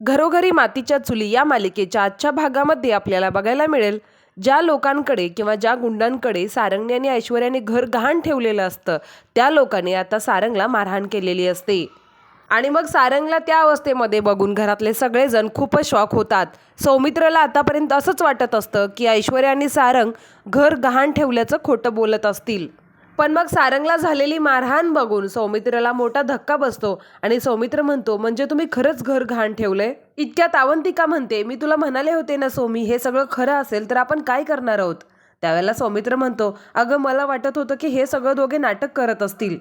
घरोघरी मातीच्या चुली या मालिकेच्या आजच्या भागामध्ये आपल्याला बघायला मिळेल. ज्या लोकांकडे किंवा ज्या गुंडांकडे सारंगने आणि ऐश्वर्याने घर गहाण ठेवलेलं असतं त्या लोकांनी आता सारंगला मारहाण केलेली असते. आणि मग सारंगला त्या अवस्थेमध्ये बघून घरातले सगळेजण खूपच शॉक होतात. सौमित्रला आतापर्यंत असंच वाटत असतं की ऐश्वर्या आणि सारंग घर गहाण ठेवल्याचं खोटं बोलत असतील. पण मग सारंगला झालेली मारहाण बघून सौमित्रला मोठा धक्का बसतो आणि सौमित्र म्हणतो म्हणजे तुम्ही खरंच घर घाण ठेवलंय? इतक्यात अवंतिका म्हणते मी तुला म्हणाले होते ना सौमी हे सगळं खरं असेल तर आपण काय करणार आहोत? त्यावेळेला सौमित्र म्हणतो अगं मला वाटत होतं की हे सगळं दोघे नाटक करत असतील.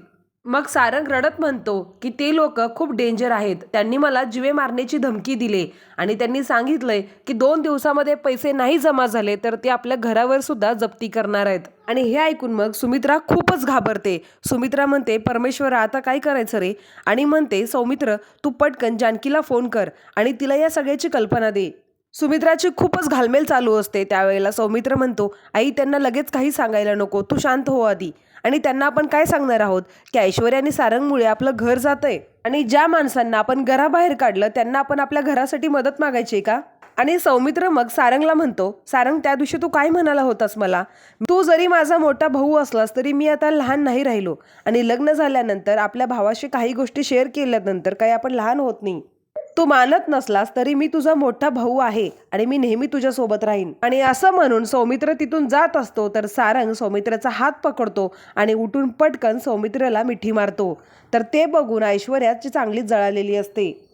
मग सारंग रडत म्हणतो की ते लोक खूप डेंजर आहेत. त्यांनी मला जिवे मारण्याची धमकी दिली आणि त्यांनी सांगितलंय की दोन दिवसामध्ये पैसे नाही जमा झाले तर ते आपल्या घरावर सुद्धा जप्ती करणार आहेत. आणि हे ऐकून मग सुमित्रा खूपच घाबरते. सुमित्रा म्हणते परमेश्वर आता काय करायचं रे? आणि म्हणते सौमित्र तू पटकन जानकीला फोन कर आणि तिला या सगळ्याची कल्पना दे. सुमित्राची खूपच घालमेल चालू असते त्यावेळेला. सौमित्र म्हणतो आई त्यांना लगेच काही सांगायला नको. तू शांत हो आधी. आणि त्यांना आपण काय सांगणार आहोत? की ऐश्वर्या आणि सारंगमुळे आपलं घर जातंय. आणि ज्या माणसांना आपण घराबाहेर काढलं त्यांना आपण आपल्या घरासाठी मदत मागायची का? आणि सौमित्र मग सारंगला म्हणतो सारंग त्या दिवशी तू काय म्हणाला होतास मला? तू जरी माझा मोठा भाऊ असलास तरी मी आता लहान नाही राहिलो. आणि लग्न झाल्यानंतर आपल्या भावाशी काही गोष्टी शेअर केल्यानंतर काही आपण लहान होत नाही. तू मानत नसलास तरी मी तुझा मोठा भाऊ आहे आणि मी नेहमी तुझ्यासोबत राहीन. आणि असं म्हणून सौमित्र तिथून जात असतो तर सारंग सौमित्राचा हात पकडतो आणि उठून पटकन सौमित्रला मिठी मारतो. तर ते बघून ऐश्वर्याची चांगलीच जळालेली असते.